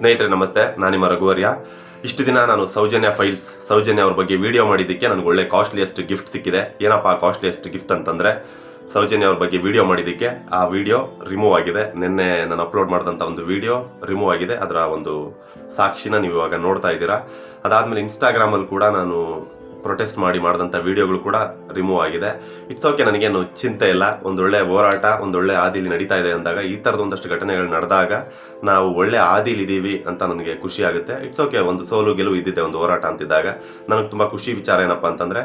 ಸ್ನೇಹಿತರೆ, ನಮಸ್ತೆ. ನಾನು ನಿಮ್ಮ ರಘುವರ್ಯ. ಇಷ್ಟು ದಿನ ನಾನು ಸೌಜನ್ಯ ಫೈಲ್ಸ್, ಸೌಜನ್ಯ ಅವ್ರ ಬಗ್ಗೆ ವಿಡಿಯೋ ಮಾಡಿದ್ದಕ್ಕೆ ನನಗೆ ಒಳ್ಳೆ ಕಾಸ್ಟ್ಲಿಯಸ್ಟ್ ಗಿಫ್ಟ್ ಸಿಕ್ಕಿದೆ. ಏನಪ್ಪ ಕಾಸ್ಟ್ಲಿಯಸ್ಟ್ ಗಿಫ್ಟ್ ಅಂತಂದರೆ, ಸೌಜನ್ಯ ಅವ್ರ ಬಗ್ಗೆ ವಿಡಿಯೋ ಮಾಡಿದ್ದಕ್ಕೆ ಆ ವಿಡಿಯೋ ರಿಮೂವ್ ಆಗಿದೆ. ನಿನ್ನೆ ನಾನು ಅಪ್ಲೋಡ್ ಮಾಡಿದಂಥ ಒಂದು ವಿಡಿಯೋ ರಿಮೂವ್ ಆಗಿದೆ. ಅದರ ಒಂದು ಸಾಕ್ಷಿನ ನೀವು ಇವಾಗ ನೋಡ್ತಾ ಇದ್ದೀರಾ. ಅದಾದಮೇಲೆ ಇನ್ಸ್ಟಾಗ್ರಾಮಲ್ಲಿ ಕೂಡ ನಾನು ಪ್ರೊಟೆಸ್ಟ್ ಮಾಡಿ ಮಾಡಿದಂಥ ವಿಡಿಯೋಗಳು ಕೂಡ ರಿಮೂವ್ ಆಗಿದೆ. ಇಟ್ಸ್ ಓಕೆ ನನಗೇನು ಚಿಂತೆ ಇಲ್ಲ. ಒಂದೊಳ್ಳೆ ಹೋರಾಟ, ಒಂದೊಳ್ಳೆ ಆದಿಲಿ ನಡೀತಾ ಇದೆ ಅಂದಾಗ ಈ ಥರದ ಒಂದಷ್ಟು ಘಟನೆಗಳು ನಡೆದಾಗ ನಾವು ಒಳ್ಳೆ ಇದ್ದೀವಿ ಅಂತ ನನಗೆ ಖುಷಿ ಆಗುತ್ತೆ. ಇಟ್ಸ್ ಓಕೆ ಒಂದು ಸೋಲು ಗೆಲುವು ಇದ್ದಿದ್ದೆ ಒಂದು ಹೋರಾಟ ಅಂತಿದ್ದಾಗ. ನನಗೆ ತುಂಬ ಖುಷಿ ವಿಚಾರ ಏನಪ್ಪ ಅಂತಂದರೆ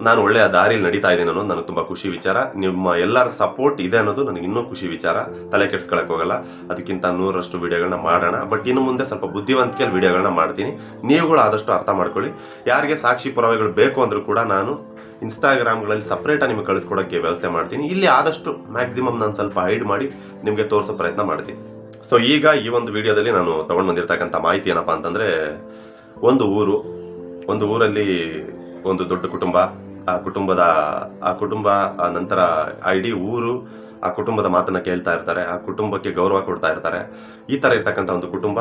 ನಾನು ಒಳ್ಳೆಯ ದಾರಿಯಲ್ಲಿ ನಡೀತಾ ಇದ್ದೀನಿ ಅನ್ನೋದು ನನಗೆ ತುಂಬ ಖುಷಿ ವಿಚಾರ. ನಿಮ್ಮ ಎಲ್ಲರ ಸಪೋರ್ಟ್ ಇದೆ ಅನ್ನೋದು ನನಗೆ ಇನ್ನೂ ಖುಷಿ ವಿಚಾರ. ತಲೆ ಹೋಗಲ್ಲ. ಅದಕ್ಕಿಂತ ನೂರಷ್ಟು ವಿಡಿಯೋಗಳನ್ನ ಮಾಡೋಣ. ಬಟ್ ಇನ್ನು ಮುಂದೆ ಸ್ವಲ್ಪ ಬುದ್ಧಿವಂತಿಕೆಯಲ್ಲಿ ವಿಡಿಯೋಗಳನ್ನ ಮಾಡ್ತೀನಿ. ನೀವುಗಳು ಆದಷ್ಟು ಅರ್ಥ ಮಾಡ್ಕೊಳ್ಳಿ. ಯಾರಿಗೆ ಸಾಕ್ಷಿ ಪುರಾವೆಗಳು ಬೇಕು ಅಂದ್ರೂ ಕೂಡ ನಾನು ಇನ್ಸ್ಟಾಗ್ರಾಮ್ಗಳಲ್ಲಿ ಸಪ್ರೇಟಾಗಿ ನಿಮಗೆ ಕಳಿಸ್ಕೊಡೋಕ್ಕೆ ವ್ಯವಸ್ಥೆ ಮಾಡ್ತೀನಿ. ಇಲ್ಲಿ ಆದಷ್ಟು ಮ್ಯಾಕ್ಸಿಮಮ್ ನಾನು ಸ್ವಲ್ಪ ಹೈಡ್ ಮಾಡಿ ನಿಮಗೆ ತೋರಿಸೋ ಪ್ರಯತ್ನ ಮಾಡ್ತೀನಿ. ಸೊ ಈಗ ಈ ಒಂದು ವಿಡಿಯೋದಲ್ಲಿ ನಾನು ತೊಗೊಂಡು ಬಂದಿರತಕ್ಕಂಥ ಮಾಹಿತಿ ಏನಪ್ಪ ಅಂತಂದರೆ, ಒಂದು ಊರು. ಒಂದು ಊರಲ್ಲಿ ಒಂದು ದೊಡ್ಡ ಕುಟುಂಬ. ಆ ಕುಟುಂಬದ, ಆ ಕುಟುಂಬ, ಆ ನಂತರ ಇಡೀ ಊರು ಆ ಕುಟುಂಬದ ಮಾತನ್ನ ಕೇಳ್ತಾ ಇರ್ತಾರೆ, ಆ ಕುಟುಂಬಕ್ಕೆ ಗೌರವ ಕೊಡ್ತಾ ಇರ್ತಾರೆ. ಈ ತರ ಇರ್ತಕ್ಕಂತ ಒಂದು ಕುಟುಂಬ,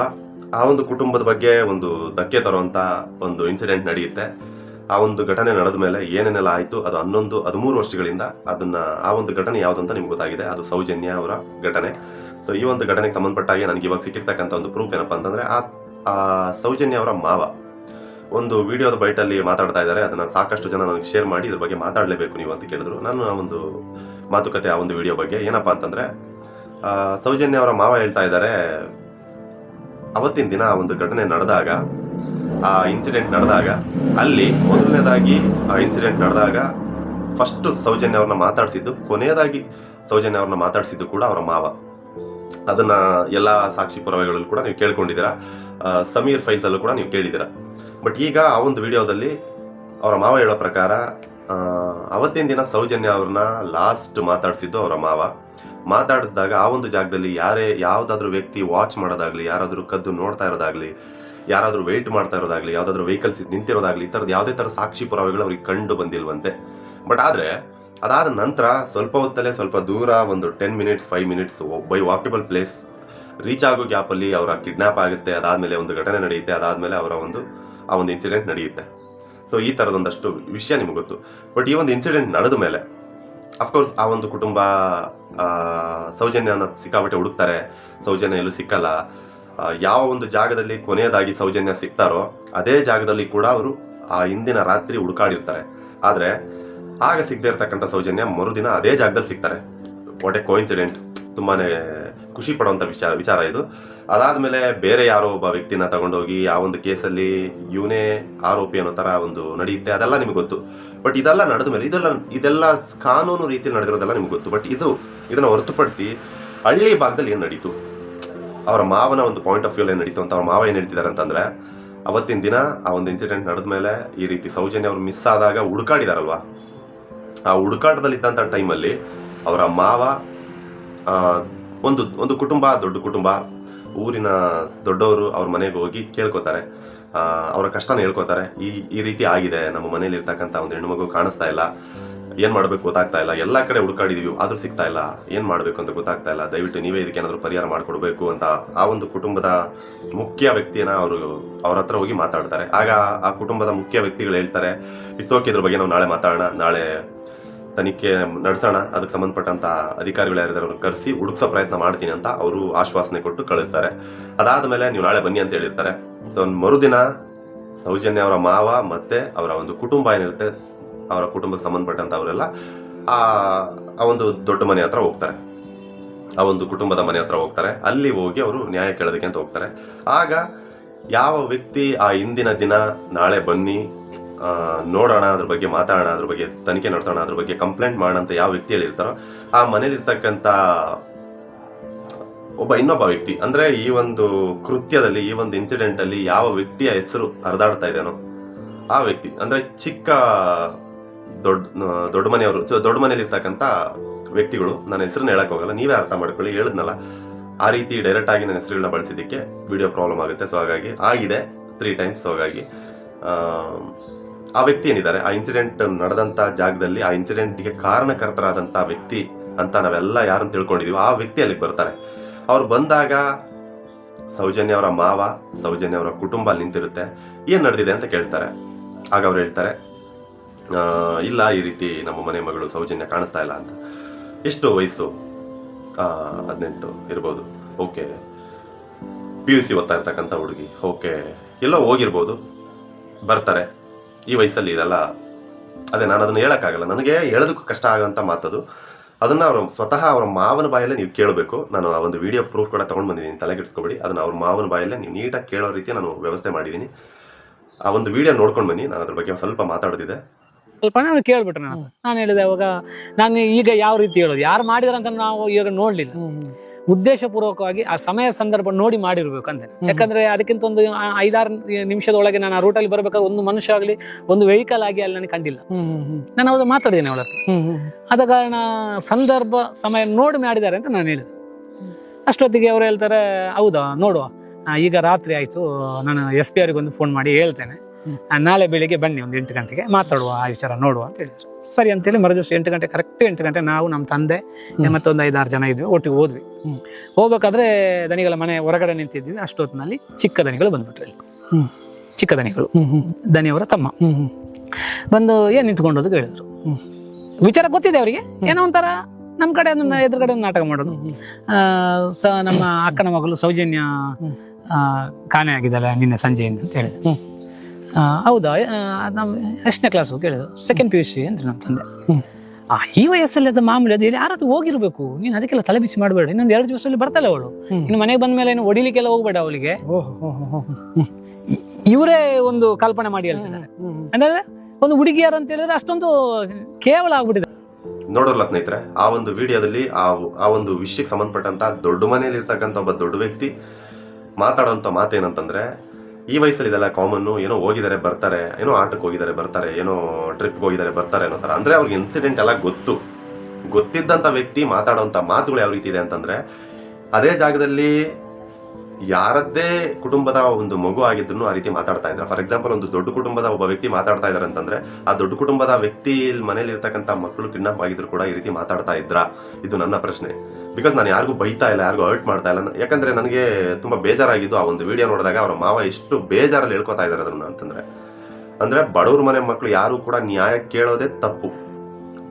ಆ ಒಂದು ಕುಟುಂಬದ ಬಗ್ಗೆ ಒಂದು ಧಕ್ಕೆ ತರುವಂತ ಒಂದು ಇನ್ಸಿಡೆಂಟ್ ನಡೆಯುತ್ತೆ. ಆ ಒಂದು ಘಟನೆ ನಡೆದ ಮೇಲೆ ಏನೇನೆಲ್ಲ ಆಯಿತು, ಅದು ಹನ್ನೊಂದು, ಹದಿಮೂರು ವರ್ಷಗಳಿಂದ ಅದನ್ನ, ಆ ಒಂದು ಘಟನೆ ಯಾವುದಂತ ನಿಮ್ಗೆ ಗೊತ್ತಾಗಿದೆ. ಅದು ಸೌಜನ್ಯ ಅವರ ಘಟನೆ. ಸೊ ಈ ಒಂದು ಘಟನೆಗೆ ಸಂಬಂಧಪಟ್ಟ ಹಾಗೆ ನನಗೆ ಇವಾಗ ಸಿಕ್ಕಿರ್ತಕ್ಕಂಥ ಒಂದು ಪ್ರೂಫ್ ಏನಪ್ಪ ಅಂತಂದ್ರೆ ಆ ಸೌಜನ್ಯ ಅವರ ಮಾವ. ಒಂದು ವಿಡಿಯೋದ ಬೈಟಲ್ಲಿ ಮಾತಾಡ್ತಾ ಇದ್ದಾರೆ. ಅದನ್ನು ಸಾಕಷ್ಟು ಜನ ನನಗೆ ಶೇರ್ ಮಾಡಿ ಇದ್ರ ಬಗ್ಗೆ ಮಾತಾಡಲೇಬೇಕು ನೀವು ಅಂತ ಕೇಳಿದ್ರು. ನಾನು ಆ ಒಂದು ಮಾತುಕತೆ, ಆ ಒಂದು ವಿಡಿಯೋ ಬಗ್ಗೆ ಏನಪ್ಪ ಅಂತಂದರೆ ಸೌಜನ್ಯ ಅವರ ಮಾವ ಹೇಳ್ತಾ ಇದ್ದಾರೆ, ಅವತ್ತಿನ ದಿನ ಒಂದು ಘಟನೆ ನಡೆದಾಗ, ಆ ಇನ್ಸಿಡೆಂಟ್ ನಡೆದಾಗ, ಅಲ್ಲಿ ಮೊದಲನೇದಾಗಿ ಆ ಇನ್ಸಿಡೆಂಟ್ ನಡೆದಾಗ ಫಸ್ಟ್ ಸೌಜನ್ಯ ಅವ್ರನ್ನ ಮಾತಾಡಿಸಿದ್ದು, ಕೊನೆಯದಾಗಿ ಸೌಜನ್ಯ ಅವ್ರನ್ನ ಮಾತಾಡಿಸಿದ್ದು ಕೂಡ ಅವರ ಮಾವ. ಅದನ್ನ ಎಲ್ಲ ಸಾಕ್ಷಿ ಪುರಾವೆಗಳಲ್ಲಿ ಕೂಡ ನೀವು ಕೇಳ್ಕೊಂಡಿದ್ದೀರಾ. ಸಮೀರ್ ಫೈಲ್ಸ್ ಅಲ್ಲೂ ಕೂಡ ನೀವು ಕೇಳಿದ್ದೀರಾ. ಬಟ್ ಈಗ ಆ ಒಂದು ವಿಡಿಯೋದಲ್ಲಿ ಅವರ ಮಾವ ಹೇಳೋ ಪ್ರಕಾರ ಅವತ್ತಿನ ದಿನ ಸೌಜನ್ಯ ಅವ್ರನ್ನ ಲಾಸ್ಟ್ ಮಾತಾಡಿಸಿದ್ದು ಅವರ ಮಾವ. ಮಾತಾಡಿಸಿದಾಗ ಆ ಒಂದು ಜಾಗದಲ್ಲಿ ಯಾರೇ, ಯಾವುದಾದ್ರೂ ವ್ಯಕ್ತಿ ವಾಚ್ ಮಾಡೋದಾಗ್ಲಿ, ಯಾರಾದರೂ ಕದ್ದು ನೋಡ್ತಾ ಇರೋದಾಗ್ಲಿ, ಯಾರಾದರೂ ವೆಯ್ಟ್ ಮಾಡ್ತಾ ಇರೋದಾಗ್ಲಿ, ಯಾವುದಾದ್ರೂ ವೆಹಿಕಲ್ಸ್ ನಿಂತಿರೋದಾಗ್ಲಿ, ಈ ಥರದ್ದು ಯಾವುದೇ ಥರ ಸಾಕ್ಷಿ ಪುರಾವೆಗಳು ಅವ್ರಿಗೆ ಕಂಡು ಬಂದಿಲ್ವಂತೆ. ಬಟ್ ಆದರೆ, ಅದಾದ ನಂತರ ಸ್ವಲ್ಪ ಹೊತ್ತಲ್ಲೇ ಸ್ವಲ್ಪ ದೂರ ಒಂದು ten minutes five minutes by walkable place reach ಆಗೋ ಗ್ಯಾಪಲ್ಲಿ ಅವರ ಕಿಡ್ನಾಪ್ ಆಗುತ್ತೆ, ಅದಾದಮೇಲೆ ಒಂದು ಘಟನೆ ನಡೆಯುತ್ತೆ, ಅದಾದಮೇಲೆ ಅವರ ಒಂದು ಆ ಒಂದು ಇನ್ಸಿಡೆಂಟ್ ನಡೆಯುತ್ತೆ. ಸೊ ಈ ಥರದೊಂದಷ್ಟು ವಿಷಯ ನಿಮಗೆ ಗೊತ್ತು. ಬಟ್ ಈ ಒಂದು ಇನ್ಸಿಡೆಂಟ್ ನಡೆದ ಮೇಲೆ ಅಫ್ಕೋರ್ಸ್ ಆ ಒಂದು ಕುಟುಂಬ ಸೌಜನ್ಯನ ಸಿಕ್ಕಾಪಟ್ಟೆ ಹುಡುಕ್ತಾರೆ. ಸೌಜನ್ಯ ಎಲ್ಲೂ ಸಿಕ್ಕಲ್ಲ. ಯಾವ ಒಂದು ಜಾಗದಲ್ಲಿ ಕೊನೆಯದಾಗಿ ಸೌಜನ್ಯ ಸಿಗ್ತಾರೋ ಅದೇ ಜಾಗದಲ್ಲಿ ಕೂಡ ಅವರು ಆ ಹಿಂದಿನ ರಾತ್ರಿ ಹುಡುಕಾಡಿರ್ತಾರೆ. ಆದರೆ, ಆಗ ಸಿಗದೆ ಇರ್ತಕ್ಕಂಥ ಸೌಜನ್ಯ ಮರುದಿನ ಅದೇ ಜಾಗದಲ್ಲಿ ಸಿಗ್ತಾರೆ. ವಾಟ್ ಎ ಕೋಇನ್ಸಿಡೆಂಟ್ ತುಂಬಾನೇ ಖುಷಿ ಪಡುವಂಥ ವಿಚಾರ ವಿಚಾರ ಇದು. ಅದಾದ್ಮೇಲೆ ಬೇರೆ ಯಾರೋ ಒಬ್ಬ ವ್ಯಕ್ತಿನ ತಗೊಂಡೋಗಿ ಆ ಒಂದು ಕೇಸಲ್ಲಿ ಇವನೇ ಆರೋಪಿ ಅನ್ನೋ ಥರ ಒಂದು ನಡೆಯುತ್ತೆ, ಅದೆಲ್ಲ ನಿಮ್ಗೆ ಗೊತ್ತು. ಬಟ್ ಇದೆಲ್ಲ ನಡೆದ ಮೇಲೆ ಇದೆಲ್ಲ ಇದೆಲ್ಲ ಕಾನೂನು ರೀತಿಯಲ್ಲಿ ನಡೆದಿರೋದೆಲ್ಲ ನಿಮ್ಗೆ ಗೊತ್ತು. ಬಟ್ ಇದು, ಇದನ್ನು ಹೊರತುಪಡಿಸಿ ಹಳ್ಳಿ ಭಾಗದಲ್ಲಿ ಏನು ನಡೀತು? ಅವರ ಮಾವನ ಒಂದು ಪಾಯಿಂಟ್ ಆಫ್ ವ್ಯೂ ಏನು ನಡೀತು ಅಂತ ಅವ್ರ ಮಾವ ಏನು ಹೇಳ್ತಿದ್ದಾರೆ ಅಂತಂದರೆ, ಅವತ್ತಿನ ದಿನ ಆ ಒಂದು ಇನ್ಸಿಡೆಂಟ್ ನಡೆದ ಮೇಲೆ ಈ ರೀತಿ ಸೌಜನ್ಯ ಅವರು ಮಿಸ್ ಆದಾಗ ಹುಡುಕಾಡಿದಾರಲ್ವಾ? ಆ ಹುಡುಕಾಟದಲ್ಲಿದ್ದಂಥ ಟೈಮಲ್ಲಿ ಅವರ ಮಾವ ಒಂದು ಒಂದು ಕುಟುಂಬ, ದೊಡ್ಡ ಕುಟುಂಬ, ಊರಿನ ದೊಡ್ಡವರು ಅವ್ರ ಮನೆಗೆ ಹೋಗಿ ಕೇಳ್ಕೊತಾರೆ. ಅವರ ಕಷ್ಟನ ಹೇಳ್ಕೊತಾರೆ. ಈ ಈ ರೀತಿ ಆಗಿದೆ. ನಮ್ಮ ಮನೇಲಿ ಇರ್ತಕ್ಕಂಥ ಒಂದು ಮಗು ಕಾಣಿಸ್ತಾ ಇಲ್ಲ. ಏನ್ ಮಾಡ್ಬೇಕು ಗೊತ್ತಾಗ್ತಾ ಇಲ್ಲ. ಎಲ್ಲ ಕಡೆ ಹುಡುಕಾಡಿದೀವಿ, ಆದ್ರೂ ಸಿಗ್ತಾ ಇಲ್ಲ. ಏನ್ ಮಾಡ್ಬೇಕು ಅಂತ ಗೊತ್ತಾಗ್ತಾ ಇಲ್ಲ. ದಯವಿಟ್ಟು ನೀವೇ ಇದಕ್ಕೆ ಏನಾದ್ರು ಪರಿಹಾರ ಮಾಡ್ಕೊಡ್ಬೇಕು ಅಂತ ಆ ಒಂದು ಕುಟುಂಬದ ಮುಖ್ಯ ವ್ಯಕ್ತಿಯನ್ನ ಅವರು ಅವ್ರ ಹತ್ರ ಹೋಗಿ ಮಾತಾಡ್ತಾರೆ. ಆಗ ಆ ಕುಟುಂಬದ ಮುಖ್ಯ ವ್ಯಕ್ತಿಗಳು ಹೇಳ್ತಾರೆ ಇಟ್ಸ್ ಓಕೆ ಇದ್ರ ಬಗ್ಗೆ ನಾವು ನಾಳೆ ಮಾತಾಡೋಣ. ನಾಳೆ ತನಿಖೆ ನಡೆಸೋಣ, ಅದಕ್ಕೆ ಸಂಬಂಧಪಟ್ಟಂತ ಅಧಿಕಾರಿಗಳು ಯಾರಿದ್ದಾರೆ ಅವ್ರನ್ನ ಕರೆಸಿ ಹುಡುಕ್ಸೋ ಪ್ರಯತ್ನ ಮಾಡ್ತೀನಿ ಅಂತ ಅವರು ಆಶ್ವಾಸನೆ ಕೊಟ್ಟು ಕಳಿಸ್ತಾರೆ. ಅದಾದ ನೀವು ನಾಳೆ ಬನ್ನಿ ಅಂತ ಹೇಳಿರ್ತಾರೆ. ಸೊ ಮರುದಿನ ಸೌಜನ್ಯ ಅವರ ಮಾವ ಮತ್ತೆ ಅವರ ಒಂದು ಕುಟುಂಬ ಏನಿರುತ್ತೆ, ಅವರ ಕುಟುಂಬಕ್ಕೆ ಸಂಬಂಧಪಟ್ಟಂತ ಅವರೆಲ್ಲ ಆ ಒಂದು ದೊಡ್ಡ ಮನೆ ಹತ್ರ ಹೋಗ್ತಾರೆ. ಆ ಒಂದು ಕುಟುಂಬದ ಮನೆ ಹತ್ರ ಹೋಗ್ತಾರೆ. ಅಲ್ಲಿ ಹೋಗಿ ಅವರು ನ್ಯಾಯ ಕೇಳೋದಕ್ಕೆ ಅಂತ ಹೋಗ್ತಾರೆ. ಆಗ ಯಾವ ವ್ಯಕ್ತಿ ಆ ಹಿಂದಿನ ದಿನ ನಾಳೆ ಬನ್ನಿ ನೋಡೋಣ, ಅದ್ರ ಬಗ್ಗೆ ಮಾತಾಡೋಣ, ಅದ್ರ ಬಗ್ಗೆ ತನಿಖೆ ನಡೆಸೋಣ, ಅದ್ರ ಬಗ್ಗೆ ಕಂಪ್ಲೇಂಟ್ ಮಾಡೋಣ ಅಂತ ಯಾವ ವ್ಯಕ್ತಿ ಹೇಳಿರ್ತಾರೋ ಆ ಮನೇಲಿರ್ತಕ್ಕಂಥ ಒಬ್ಬ ಇನ್ನೊಬ್ಬ ವ್ಯಕ್ತಿ, ಅಂದ್ರೆ ಈ ಒಂದು ಕೃತ್ಯದಲ್ಲಿ, ಈ ಒಂದು ಇನ್ಸಿಡೆಂಟ್ ಅಲ್ಲಿ ಯಾವ ವ್ಯಕ್ತಿಯ ಹೆಸರು ಹರಿದಾಡ್ತಾ ಇದೆನೋ ಆ ವ್ಯಕ್ತಿ, ಅಂದ್ರೆ ಚಿಕ್ಕ ದೊಡ್ಡ ದೊಡ್ಡ ಮನೆಯವರು ದೊಡ್ಡ ಮನೆಯಲ್ಲಿರ್ತಕ್ಕಂಥ ವ್ಯಕ್ತಿಗಳು, ನನ್ನ ಹೆಸರನ್ನ ಹೇಳಕ್ ಹೋಗಲ್ಲ, ನೀವೇ ಅರ್ಥ ಮಾಡ್ಕೊಳ್ಳಿ, ಹೇಳಿದ್ನಲ್ಲ, ಆ ರೀತಿ ಡೈರೆಕ್ಟ್ ಆಗಿ ನನ್ನ ಹೆಸರುಗಳನ್ನ ಬಳಸಿದ್ದಕ್ಕೆ ವಿಡಿಯೋ ಪ್ರಾಬ್ಲಮ್ ಆಗುತ್ತೆ ಸೊ ಹಾಗಾಗಿ, ಆಗಿದೆ ತ್ರೀ ಟೈಮ್ಸ್ ಸೊ ಹಾಗಾಗಿ ಆ, ವ್ಯಕ್ತಿ ಏನಿದ್ದಾರೆ? ಆ ಇನ್ಸಿಡೆಂಟ್ ನಡೆದಂತ ಜಾಗದಲ್ಲಿ ಆ ಇನ್ಸಿಡೆಂಟ್ಗೆ ಕಾರಣಕರ್ತರಾದಂಥ ವ್ಯಕ್ತಿ ಅಂತ ನಾವೆಲ್ಲ ಯಾರನ್ನು ತಿಳ್ಕೊಂಡಿದೀವಿ. ಆ ವ್ಯಕ್ತಿ ಅಲ್ಲಿಗೆ ಬರ್ತಾರೆ ಅವ್ರು ಬಂದಾಗ ಸೌಜನ್ಯ ಅವರ ಮಾವ ಸೌಜನ್ಯ ಅವರ ಕುಟುಂಬ ಅಲ್ಲಿ ನಿಂತಿರುತ್ತೆ. ಏನು ನಡೆದಿದೆ ಅಂತ ಕೇಳ್ತಾರೆ. ಆಗ ಅವ್ರು ಹೇಳ್ತಾರೆ ಇಲ್ಲ ಈ ರೀತಿ ನಮ್ಮ ಮನೆ ಮಗಳು ಸೌಜನ್ಯ ಕಾಣಿಸ್ತಾ ಇಲ್ಲ ಅಂತ. ಎಷ್ಟು ವಯಸ್ಸು? ಹದಿನೆಂಟು ಇರ್ಬೋದು. ಓಕೆ. ಪಿ ಯು ಸಿ ಓದ್ತಾ ಇರ್ತಕ್ಕಂಥ ಹುಡುಗಿ. ಓಕೆ. ಎಲ್ಲೋ ಹೋಗಿರ್ಬೋದು. ಬರ್ತಾರೆ. ಈ ವಯಸ್ಸಲ್ಲಿ ಇದೆಲ್ಲ, ಅದೇ ನಾನು ಅದನ್ನು ಹೇಳೋಕ್ಕಾಗಲ್ಲ. ನನಗೆ ಹೇಳೋದಕ್ಕೂ ಕಷ್ಟ ಆಗೋಂಥ ಮಾತದು. ಅದನ್ನು ಅವರು ಸ್ವತಃ ಅವರ ಮಾವನ ಬಾಯಲ್ಲೇ ನೀವು ಕೇಳಬೇಕು. ನಾನು ಆ ಒಂದು ವಿಡಿಯೋ ಪ್ರೂಫ್ ಕೂಡ ತೊಗೊಂಡು ಬಂದಿದ್ದೀನಿ. ತಲೆಗೆಡ್ಸ್ಕೊಬೇಡಿ ಅದನ್ನು ಅವ್ರ ಮಾವನ ಬಾಯಲ್ಲೇ ನೀವು ನೀಟಾಗಿ ಕೇಳೋ ರೀತಿ ನಾನು ವ್ಯವಸ್ಥೆ ಮಾಡಿದ್ದೀನಿ. ಆ ಒಂದು ವಿಡಿಯೋ ನೋಡ್ಕೊಂಡು ಬನ್ನಿ. ನಾನು ಅದ್ರ ಬಗ್ಗೆ ಸ್ವಲ್ಪ ಮಾತಾಡೋದಿದೆ. ಸ್ವಲ್ಪ ನಾನು ಕೇಳ್ಬಿಟ್ರೆ ನಾನು ನಾನು ಹೇಳಿದೆ ಅವಾಗ ನಾನು ಈಗ ಯಾವ ರೀತಿ ಹೇಳೋದು? ಯಾರು ಮಾಡಿದಾರೆ ಅಂತ ನಾವು ಈಗ ನೋಡ್ಲಿಲ್ಲ. ಉದ್ದೇಶಪೂರ್ವಕವಾಗಿ ಆ ಸಮಯ ಸಂದರ್ಭ ನೋಡಿ ಮಾಡಿರ್ಬೇಕು ಅಂತ. ಯಾಕಂದ್ರೆ ಅದಕ್ಕಿಂತ ಒಂದು ಐದಾರು ನಿಮಿಷದೊಳಗೆ ನಾನು ಆ ರೂಟಲ್ಲಿ ಬರ್ಬೇಕಾದ್ರೆ ಒಂದು ಮನುಷ್ಯ ಆಗಲಿ ಒಂದು ವೆಹಿಕಲ್ ಆಗಿ ಅಲ್ಲಿ ನನಗೆ ಕಂಡಿಲ್ಲ. ನಾನು ಅವಾಗ ಮಾತಾಡಿದ್ದೇನೆ ಅವಳ ಆದ ಕಾರಣ ಸಂದರ್ಭ ಸಮಯ ನೋಡಿ ಮಾಡಿದ್ದಾರೆ ಅಂತ ನಾನು ಹೇಳಿದೆ. ಅಷ್ಟೊತ್ತಿಗೆ ಅವ್ರು ಹೇಳ್ತಾರೆ ಹೌದಾ ನೋಡುವ. ಈಗ ರಾತ್ರಿ ಆಯ್ತು. ನಾನು ಎಸ್ ಪಿ ಅವರಿಗೆ ಒಂದು ಫೋನ್ ಮಾಡಿ ಹೇಳ್ತೇನೆ. ನಾಳೆ ಬೆಳಿಗ್ಗೆ ಬನ್ನಿ ಒಂದು ಎಂಟು ಗಂಟೆಗೆ ಮಾತಾಡುವ ಆ ವಿಚಾರ ನೋಡುವ ಅಂತ ಹೇಳಿದ್ರು. ಸರಿ ಅಂತೇಳಿ ಮರುದಿವಸ ಎಂಟು ಗಂಟೆ ಕರೆಕ್ಟ್ ಎಂಟು ಗಂಟೆ ನಾವು ನಮ್ಮ ತಂದೆ ಮತ್ತೊಂದು ಐದಾರು ಜನ ಇದ್ವಿ ಒಟ್ಟಿಗೆ ಹೋದ್ವಿ. ಹೋಗ್ಬೇಕಾದ್ರೆ ದನಿಗಳ ಮನೆ ಹೊರಗಡೆ ನಿಂತಿದ್ವಿ ಅಷ್ಟೊತ್ತಿನಲ್ಲಿ ಚಿಕ್ಕ ದನಿಗಳು ಬಂದ್ಬಿಟ್ರೆ ಚಿಕ್ಕ ದನಿಗಳು. ದನಿಯವರ ತಮ್ಮ. ಬಂದು ಏನು ನಿಂತ್ಕೊಂಡೋದು ಕೇಳಿದ್ರು. ವಿಚಾರ ಗೊತ್ತಿದೆ ಅವರಿಗೆ. ಏನೋ ಒಂಥರ ನಮ್ಮ ಕಡೆ ಒಂದು ಎದುರುಗಡೆ ಒಂದು ನಾಟಕ ಮಾಡೋದು. ಸ ನಮ್ಮ ಅಕ್ಕನ ಮಗಳು ಸೌಜನ್ಯ ಕಾಣೆ ಆಗಿದ್ದಾಳೆ ನಿನ್ನೆ ಸಂಜೆಯಿಂದ ಅಂತ ಹೇಳಿದೆ ಹೌದಾ ನಮ್ಮ ಎಷ್ಟನೇ ಕ್ಲಾಸು ಕೇಳಿದ್ರು ಸೆಕೆಂಡ್ ಪಿ ಯು ಸಿ ಅಂದ್ರೆ ನಮ್ಮ ತಂದೆ. ಆ, ಈ ವಯಸ್ಸಲ್ಲಿ ಅದು ಮಾಮೂಲಿ ಅದು ಯಾರು ಹೋಗಿರ್ಬೇಕು ನೀನು ಅದಕ್ಕೆಲ್ಲ ತಲೆ ಬಿಸಿ ಮಾಡಬೇಡ ಇನ್ನೊಂದು ಎರಡು ದಿವಸದಲ್ಲಿ ಬರ್ತಾಳೆ ಅವಳು. ಇನ್ನು ಮನೆಗೆ ಬಂದ ಮೇಲೆ ಏನು ಹೊಡಿಲಿಕ್ಕೆಲ್ಲ ಹೋಗ್ಬೇಡ ಅವಳಿಗೆ. ಇವರೇ ಒಂದು ಕಲ್ಪನೆ ಮಾಡಿ ಹೇಳ್ತಿದ್ದಾರೆ. ಅಂದ್ರೆ ಒಂದು ಹುಡುಗಿಯರು ಅಂತ ಹೇಳಿದ್ರೆ ಅಷ್ಟೊಂದು ಕೇವಲ ಆಗ್ಬಿಟ್ಟಿದೆ. ನೋಡೋಲ್ಲ ಸ್ನೇಹಿತರೆ ಆ ಒಂದು ವಿಡಿಯೋದಲ್ಲಿ ಆ ಆ ಒಂದು ವಿಷಯಕ್ಕೆ ಸಂಬಂಧಪಟ್ಟಂತ ದೊಡ್ಡ ಮನೆಯಲ್ಲಿ ಇರ್ತಕ್ಕಂಥ ಒಬ್ಬ ದೊಡ್ಡ ವ್ಯಕ್ತಿ ಮಾತಾಡೋಂಥ ಮಾತೇನಂತಂದ್ರೆ ಈ ವಯಸ್ಸಲ್ಲಿ ಇದೆಲ್ಲ ಕಾಮನ್ನು ಏನೋ ಹೋಗಿದ್ದಾರೆ, ಬರ್ತಾರೆ, ಏನೋ ಆಟಕ್ಕೆ ಹೋಗಿದ್ದಾರೆ, ಬರ್ತಾರೆ, ಏನೋ ಟ್ರಿಪ್ಗೆ ಹೋಗಿದ್ದಾರೆ, ಬರ್ತಾರೆ ಅನ್ನೋ ಥರ. ಅಂದರೆ ಅವ್ರಿಗೆ ಇನ್ಸಿಡೆಂಟ್ ಎಲ್ಲ ಗೊತ್ತು. ಗೊತ್ತಿದ್ದಂಥ ವ್ಯಕ್ತಿ ಮಾತಾಡೋಂಥ ಮಾತುಗಳು ಯಾವ ರೀತಿ ಇದೆ ಅಂತಂದರೆ, ಅದೇ ಜಾಗದಲ್ಲಿ ಯಾರದ್ದೇ ಕುಟುಂಬದ ಒಂದು ಮಗು ಆಗಿದ್ರು ಆ ರೀತಿ ಮಾತಾಡ್ತಾ ಇದ್ದಾರೆ. ಫಾರ್ ಎಕ್ಸಾಂಪಲ್ ಒಂದು ದೊಡ್ಡ ಕುಟುಂಬದ ಒಬ್ಬ ವ್ಯಕ್ತಿ ಮಾತಾಡ್ತಾ ಇದ್ದಾರೆ ಅಂತಂದ್ರೆ, ಆ ದೊಡ್ಡ ಕುಟುಂಬದ ವ್ಯಕ್ತಿ ಮನೇಲಿ ಇರ್ತಕ್ಕಂಥ ಮಕ್ಕಳು ಕಿಡ್ನಾಪ್ ಆಗಿದ್ರು ಕೂಡ ಈ ರೀತಿ ಮಾತಾಡ್ತಾ ಇದ್ರಾ? ಇದು ನನ್ನ ಪ್ರಶ್ನೆ. ಬಿಕಾಸ್ ನಾನು ಯಾರಿಗೂ ಬೈತಾ ಇಲ್ಲ, ಯಾರಿಗೂ ಹರ್ಟ್ ಮಾಡ್ತಾ ಇಲ್ಲ. ಯಾಕಂದ್ರೆ ನನಗೆ ತುಂಬಾ ಬೇಜಾರಾಗಿದ್ದು ಆ ಒಂದು ವಿಡಿಯೋ ನೋಡಿದಾಗ ಅವರ ಮಾವ ಎಷ್ಟು ಬೇಜಾರಲ್ಲಿ ಹೇಳ್ಕೊತಾ ಇದ್ದಾರೆ ಅದನ್ನ ಅಂತಂದ್ರೆ. ಅಂದ್ರೆ ಬಡವ್ರ ಮನೆ ಮಕ್ಕಳು ಯಾರು ಕೂಡ ನ್ಯಾಯ ಕೇಳೋದೇ ತಪ್ಪು.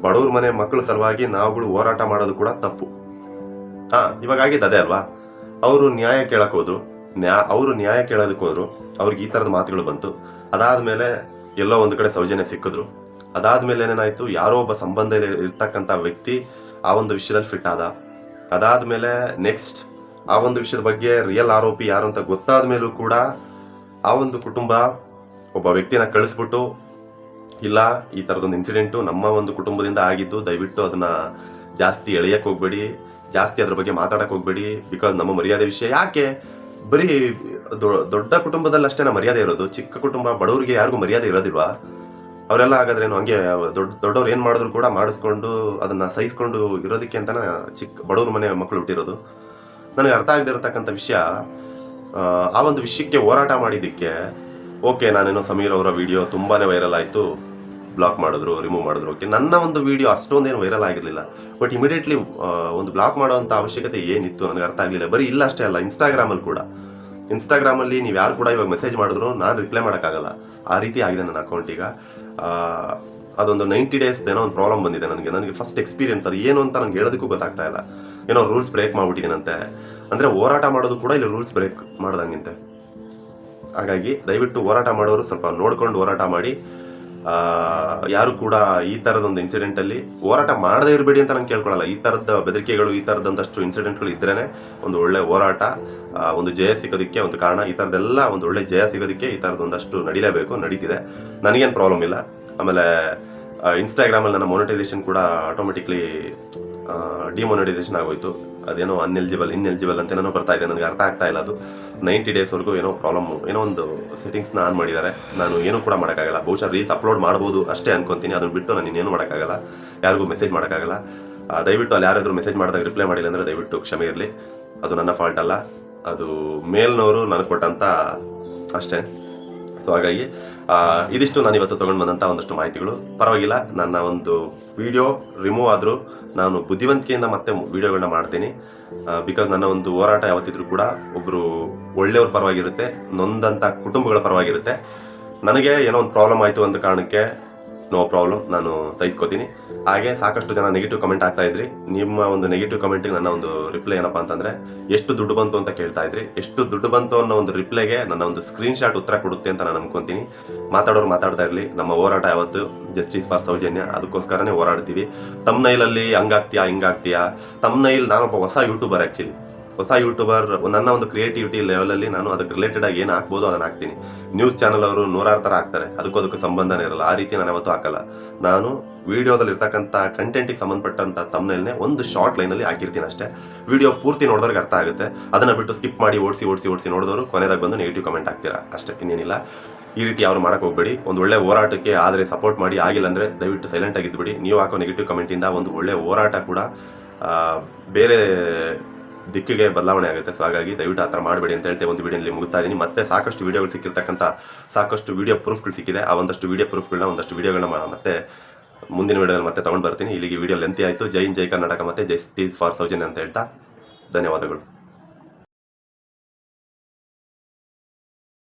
ಬಡವ್ರ ಮನೆ ಮಕ್ಕಳ ಸಲುವಾಗಿ ನಾವುಗಳು ಹೋರಾಟ ಮಾಡೋದು ಕೂಡ ತಪ್ಪು. ಹಾ, ಇವಾಗ ಆಗಿದ್ದು ಅದೇ ಅಲ್ವಾ? ಅವರು ನ್ಯಾಯ ಕೇಳಕ್ ಹೋದ್ರು. ನ್ಯಾ, ಅವರು ನ್ಯಾಯ ಕೇಳೋದಕ್ಕೆ ಹೋದ್ರು. ಅವ್ರಿಗೆ ಈ ತರದ ಮಾತುಗಳು ಬಂತು. ಅದಾದ್ಮೇಲೆ ಎಲ್ಲೋ ಒಂದು ಕಡೆ ಸೌಜನ್ಯ ಸಿಕ್ಕಿದ್ರು. ಅದಾದಮೇಲೆ ಏನೇನಾಯಿತು? ಯಾರೋ ಒಬ್ಬ ಸಂಬಂಧ ಇರ್ತಕ್ಕಂಥ ವ್ಯಕ್ತಿ ಆ ಒಂದು ವಿಷಯದಲ್ಲಿ ಫಿಟ್ ಆದ. ಅದಾದ್ಮೇಲೆ ನೆಕ್ಸ್ಟ್ ಆ ಒಂದು ವಿಷಯದ ಬಗ್ಗೆ ರಿಯಲ್ ಆರೋಪಿ ಯಾರು ಅಂತ ಗೊತ್ತಾದ ಮೇಲೂ ಕೂಡ ಆ ಒಂದು ಕುಟುಂಬ ಒಬ್ಬ ವ್ಯಕ್ತಿನ ಕಳಿಸ್ಬಿಟ್ಟು, ಇಲ್ಲ, ಈ ಥರದೊಂದು ಇನ್ಸಿಡೆಂಟು ನಮ್ಮ ಒಂದು ಕುಟುಂಬದಿಂದ ಆಗಿದ್ದು ದಯವಿಟ್ಟು ಅದನ್ನ ಜಾಸ್ತಿ ಎಳೆಯಕ್ಕೆ ಹೋಗ್ಬೇಡಿ, ಜಾಸ್ತಿ ಅದ್ರ ಬಗ್ಗೆ ಮಾತಾಡಕ್ಕೆ ಹೋಗ್ಬೇಡಿ ಬಿಕಾಸ್ ನಮ್ಮ ಮರ್ಯಾದೆ ವಿಷಯ ಯಾಕೆ? ಬರೀ ದೊಡ್ಡ ಕುಟುಂಬದಲ್ಲಿ ಅಷ್ಟೇ ಮರ್ಯಾದೆ ಇರೋದು, ಚಿಕ್ಕ ಕುಟುಂಬ ಬಡವರಿಗೆ ಯಾರಿಗೂ ಮರ್ಯಾದೆ ಇರೋದಿಲ್ವಾ? ಅವರೆಲ್ಲ ಹಾಗಾದ್ರೆ ಏನು ಹಂಗೆ ದೊಡ್ಡ, ದೊಡ್ಡವ್ರು ಏನು ಮಾಡಿದ್ರು ಕೂಡ ಮಾಡಿಸ್ಕೊಂಡು ಅದನ್ನು ಸಹಿಸ್ಕೊಂಡು ಇರೋದಕ್ಕೆ ಅಂತಲೇ ಚಿಕ್ಕ ಬಡವ್ರ ಮನೆ ಮಕ್ಕಳು ಹುಟ್ಟಿರೋದು. ನನಗೆ ಅರ್ಥ ಆಗದಿರತಕ್ಕಂಥ ವಿಷಯ, ಆ ಒಂದು ವಿಷಯಕ್ಕೆ ಹೋರಾಟ ಮಾಡಿದ್ದಕ್ಕೆ, ಓಕೆ ನಾನೇನೋ ಸಮೀರ್ ಅವರ ವಿಡಿಯೋ ತುಂಬಾ ವೈರಲ್ ಆಯಿತು. ಬ್ಲಾಕ್ ಮಾಡಿದ್ರು ರಿಮೂವ್ ಮಾಡಿದ್ರು ಓಕೆ ನನ್ನ ಒಂದು ವಿಡಿಯೋ ಅಷ್ಟೊಂದೇನು ವೈರಲ್ ಆಗಿರಲಿಲ್ಲ. ಬಟ್ ಇಮಿಡಿಯೇಟ್ಲಿ ಒಂದು ಬ್ಲಾಕ್ ಮಾಡುವಂಥ ಅವಶ್ಯಕತೆ ಏನಿತ್ತು ನನಗೆ ಅರ್ಥ ಆಗಲಿಲ್ಲ. ಬರೀ ಇಲ್ಲ ಅಷ್ಟೇ ಅಲ್ಲ ಇನ್ಸ್ಟಾಗ್ರಾಮಲ್ಲಿ ಕೂಡ. ಇನ್ಸ್ಟಾಗ್ರಾಮಲ್ಲಿ ನೀವು ಯಾರು ಕೂಡ ಇವಾಗ ಮೆಸೇಜ್ ಮಾಡಿದ್ರು, ನಾನು ರಿಪ್ಲೈ ಮಾಡೋಕ್ಕಾಗಲ್ಲ. ಆ ರೀತಿ ಆಗಿದೆ ನನ್ನ ಅಕೌಂಟ್ ಈಗ. ಅದೊಂದು ನೈಂಟಿ ಡೇಸ್ ಏನೋ ಒಂದು ಪ್ರಾಬ್ಲಮ್ ಬಂದಿದೆ ನನಗೆ. ನನಗೆ ಫಸ್ಟ್ ಎಕ್ಸ್ಪೀರಿಯನ್ಸ್ ಅದು ಏನು ಅಂತ ನನಗೆ ಹೇಳೋದಕ್ಕೂ ಗೊತ್ತಾಗ್ತಾ ಇಲ್ಲ. ಏನೋ ರೂಲ್ಸ್ ಬ್ರೇಕ್ ಮಾಡಿಬಿಟ್ಟಿದ್ದೀನಂತೆ ಅಂದರೆ ಹೋರಾಟ ಮಾಡೋದು ಕೂಡ ಇಲ್ಲಿ ರೂಲ್ಸ್ ಬ್ರೇಕ್ ಮಾಡ್ದಂಗಿಂತೆ. ಹಾಗಾಗಿ ದಯವಿಟ್ಟು ಹೋರಾಟ ಮಾಡೋರು ಸ್ವಲ್ಪ ನೋಡ್ಕೊಂಡು ಹೋರಾಟ ಮಾಡಿ. ಯಾರು ಕೂಡ ಈ ಥರದೊಂದು ಇನ್ಸಿಡೆಂಟಲ್ಲಿ ಹೋರಾಟ ಮಾಡದೇ ಇರಬೇಡಿ ಅಂತ ನಾನು ಕೇಳ್ಕೊಳ್ಳಲ್ಲ ಈ ಥರದ ಬೆದರಿಕೆಗಳು, ಈ ಥರದೊಂದಷ್ಟು ಇನ್ಸಿಡೆಂಟ್ಗಳು ಇದ್ರೇನೆ ಒಂದು ಒಳ್ಳೆ ಹೋರಾಟ ಒಂದು ಜಯ ಸಿಗೋದಕ್ಕೆ ಒಂದು ಕಾರಣ. ಈ ಥರದ್ದೆಲ್ಲ ಒಂದು ಒಳ್ಳೆ ಜಯ ಸಿಗೋದಕ್ಕೆ ಈ ಥರದೊಂದಷ್ಟು ನಡೀಲೇಬೇಕು, ನಡೀತಿದೆ. ನನಗೇನು ಪ್ರಾಬ್ಲಮ್ ಇಲ್ಲ. ಆಮೇಲೆ ಇನ್ಸ್ಟಾಗ್ರಾಮಲ್ಲಿ ನನ್ನ ಮೊನಿಟೈಸೇಷನ್ ಕೂಡ ಆಟೋಮೆಟಿಕ್ಲಿ ಡಿಮೊನಿಟೈಸೇಷನ್ ಆಗೋಯ್ತು. ಅದೇನೋ ಅನ್ಎಲಿಜಿಬಲ್ ಇನ್ಎಲಿಜಿಬಲ್ ಅಂತ ಏನೋ ಬರ್ತಾ ಇದೆ. ನನಗೆ ಅರ್ಥ ಆಗ್ತಾ ಇಲ್ಲ ಅದು. ನೈಂಟಿ ಡೇಸ್ವರೆಗೂ ಏನೋ ಪ್ರಾಬ್ಲಮ್ ಏನೋ ಒಂದು ಸೆಟ್ಟಿಂಗ್ಸ್ನ ಆನ್ ಮಾಡಿದ್ದಾರೆ. ನಾನು ಏನೂ ಕೂಡ ಮಾಡೋಕ್ಕಾಗಲ್ಲ. ಬಹುಶಃ ರೀಲ್ಸ್ ಅಪ್ಲೋಡ್ ಮಾಡ್ಬೋದು ಅಷ್ಟೇ ಅನ್ಕೊಂತೀನಿ. ಅದನ್ನು ಬಿಟ್ಟು ನಾನು ಇನ್ನೇನು ಮಾಡೋಕ್ಕಾಗಲ್ಲ. ಯಾರಿಗೂ ಮೆಸೇಜ್ ಮಾಡೋಕ್ಕಾಗಲ್ಲ. ದಯವಿಟ್ಟು ಅಲ್ಲಿ ಯಾರಾದರೂ ಮೆಸೇಜ್ ಮಾಡಿದಾಗ ರಿಪ್ಲೈ ಮಾಡಿಲ್ಲ ಅಂದರೆ ದಯವಿಟ್ಟು ಕ್ಷಮೆ ಇರಲಿ. ಅದು ನನ್ನ ಫಾಲ್ಟ್ ಅಲ್ಲ. ಅದು ಮೇಲ್ನವರು ನನಗೆ ಕೊಟ್ಟಂತ ಅಷ್ಟೇ. ಸೊ ಹಾಗಾಗಿ ಇದಿಷ್ಟು ನಾನು ಇವತ್ತು ತೊಗೊಂಡು ಬಂದಂಥ ಒಂದಷ್ಟು ಮಾಹಿತಿಗಳು. ಪರವಾಗಿಲ್ಲ, ನನ್ನ ಒಂದು ವಿಡಿಯೋ ರಿಮೂವ್ ಆದರೂ ನಾನು ಬುದ್ಧಿವಂತಿಕೆಯಿಂದ ಮತ್ತೆ ವಿಡಿಯೋಗಳನ್ನ ಮಾಡ್ತೀನಿ. ಬಿಕಾಸ್ ನನ್ನ ಒಂದು ಹೋರಾಟ ಯಾವತ್ತಿದ್ರೂ ಕೂಡ ಒಬ್ಬರು ಒಳ್ಳೆಯವ್ರ ಪರವಾಗಿರುತ್ತೆ ನೊಂದಂಥ ಕುಟುಂಬಗಳ ಪರವಾಗಿರುತ್ತೆ. ನನಗೆ ಏನೋ ಒಂದು ಪ್ರಾಬ್ಲಮ್ ಆಯಿತು ಅಂತ ಕಾರಣಕ್ಕೆ ನೋ ಪ್ರಾಬ್ಲಮ್ ನಾನು ಸಹಿಸ್ಕೋತೀನಿ. ಹಾಗೆ ಸಾಕಷ್ಟು ಜನ ನೆಗೆಟಿವ್ ಕಮೆಂಟ್ ಆಗ್ತಾ ಇದ್ರಿ. ನಿಮ್ಮ ಒಂದು ನೆಗೆಟಿವ್ ಕಮೆಂಟಿಗೆ ನನ್ನ ಒಂದು ರಿಪ್ಲೈ ಏನಪ್ಪ ಅಂತಂದ್ರೆ, ಎಷ್ಟು ದುಡ್ಡು ಬಂತು ಅಂತ ಕೇಳ್ತಾ ಇದ್ರಿ. ಎಷ್ಟು ದುಡ್ಡು ಬಂತು ಅನ್ನೋ ಒಂದು ರಿಪ್ಲೈಗೆ ನನ್ನ ಒಂದು ಸ್ಕ್ರೀನ್ ಶಾಟ್ ಉತ್ತರ ಕೊಡುತ್ತೆ ಅಂತ ನಾನು ಅನ್ಕೊಂತೀನಿ. ಮಾತಾಡೋರು ಮಾತಾಡ್ತಾ ಇರಲಿ. ನಮ್ಮ ಹೋರಾಟ ಯಾವತ್ತು? ಜಸ್ಟಿಸ್ ಫಾರ್ ಸೌಜನ್ಯ ಅದಕ್ಕೋಸ್ಕರನೇ ಹೋರಾಡ್ತೀವಿ. ತಮ್ಮ ನೈಲಲ್ಲಿ ಹಂಗಾಗ್ತೀಯಾ, ಹಿಂಗಾಗ್ತೀಯಾ? ತಮ್ನೈಲ್ ನಾನೊಬ್ಬ ಹೊಸ ಯೂಟ್ಯೂಬರ್ ಆ್ಯಕ್ಚುಲಿ ಹೊಸ ಯೂಟ್ಯೂಬರ್, ನನ್ನ ಒಂದು ಕ್ರಿಯೇಟಿವಿಟಿ ಲೆವೆಲಲ್ಲಿ ನಾನು ಅದಕ್ಕೆ ರಿಲೇಟೆಡ್ ಆಗಿ ಏನು ಹಾಕ್ಬೋದು ಅದನ್ನ ಹಾಕ್ತೀನಿ. ನ್ಯೂಸ್ ಚಾನಲ್ ಅವರು ನೂರಾರು ಥರ ಹಾಕ್ತಾರೆ. ಅದಕ್ಕೂ ಅದಕ್ಕೆ ಸಂಬಂಧನೇ ಇರಲ್ಲ. ಆ ರೀತಿ ನಾನು ಯಾವತ್ತೂ ಹಾಕಲ್ಲ. ನಾನು ವಿಡಿಯೋದಲ್ಲಿ ಇರ್ತಕ್ಕಂಥ ಕಂಟೆಂಟಿಗೆ ಸಂಬಂಧಪಟ್ಟಂಥ ತಮ್ಮನೇಲ್ನೇ ಒಂದು ಶಾರ್ಟ್ ಲೈನಲ್ಲಿ ಹಾಕಿರ್ತೀನಿ ಅಷ್ಟೇ. ವಿಡಿಯೋ ಪೂರ್ತಿ ನೋಡಿದವ್ರಿಗೆ ಅರ್ಥ ಆಗುತ್ತೆ. ಅದನ್ನ ಬಿಟ್ಟು ಸ್ಕಿಪ್ ಮಾಡಿ ಓಡಿಸಿ ಓಡಿಸಿ ಓಡಿಸಿ ನೋಡಿದವರು ಕೊನೆದಾಗ ಬಂದು ನೆಗೆಟಿವ್ ಕಮೆಂಟ್ ಹಾಕ್ತೀರಾ? ಅಷ್ಟೇ. ಇನ್ನೇನಿಲ್ಲ. ಈ ರೀತಿ ಯಾರು ಮಾಡಕ್ಕೆ ಹೋಗ್ಬೇಡಿ. ಒಂದು ಒಳ್ಳೆ ಹೋರಾಟಕ್ಕೆ ಆದರೆ ಸಪೋರ್ಟ್ ಮಾಡಿ, ಆಗಿಲ್ಲ ಅಂದರೆ ದಯವಿಟ್ಟು ಸೈಲೆಂಟ್ ಆಗಿದ್ಬಿಡಿ. ನೀವು ಹಾಕೋ ನೆಗೆಟಿವ್ ಕಮೆಂಟಿಂದ ಒಂದು ಒಳ್ಳೆ ಹೋರಾಟ ಕೂಡ ಬೇರೆ ದಿಕ್ಕಿಗೆ ಬದಲಾವಣೆ ಆಗುತ್ತೆ. ಸೊ ಹಾಗಾಗಿ ದಯವಿಟ್ಟು ಆ ಥರ ಮಾಡಬೇಡಿ ಅಂತ ಹೇಳ್ತೇವೆ ಒಂದು ವೀಡಿಯೋಲಿ ಮುಗಿಸ್ತಾ ಇದ್ದೀನಿ. ಮತ್ತೆ ಸಾಕಷ್ಟು ವೀಡಿಯೋಗಳು ಸಿಕ್ಕಿರ್ತಕ್ಕಂಥ ಸಾಕಷ್ಟು ವೀಡಿಯೋ ಪ್ರೂಫ್ಗಳು ಸಿಕ್ಕಿದೆ. ಆ ಒಂದಷ್ಟು ವೀಡಿಯೋ ಪ್ರೂಫ್ಗಳನ್ನ ಒಂದಷ್ಟು ವೀಡಿಯೋಗಳನ್ನ ಮತ್ತೆ ಮುಂದಿನ ವಿಡಿಯೋದಲ್ಲಿ ಮತ್ತೆ ತೊಗೊಂಡು ಬರ್ತೀನಿ. ಇಲ್ಲಿಗೆ ವೀಡಿಯೋ ಲೆಂತಿ ಆಯಿತು. ಜೈ ಜೈ ಕರ್ನಾಟಕ ಮತ್ತು ಜೈ ಸ್ಟೀಸ್ ಫಾರ್ ಸೌಜನ್ಯ ಅಂತ ಹೇಳ್ತಾ ಧನ್ಯವಾದಗಳು.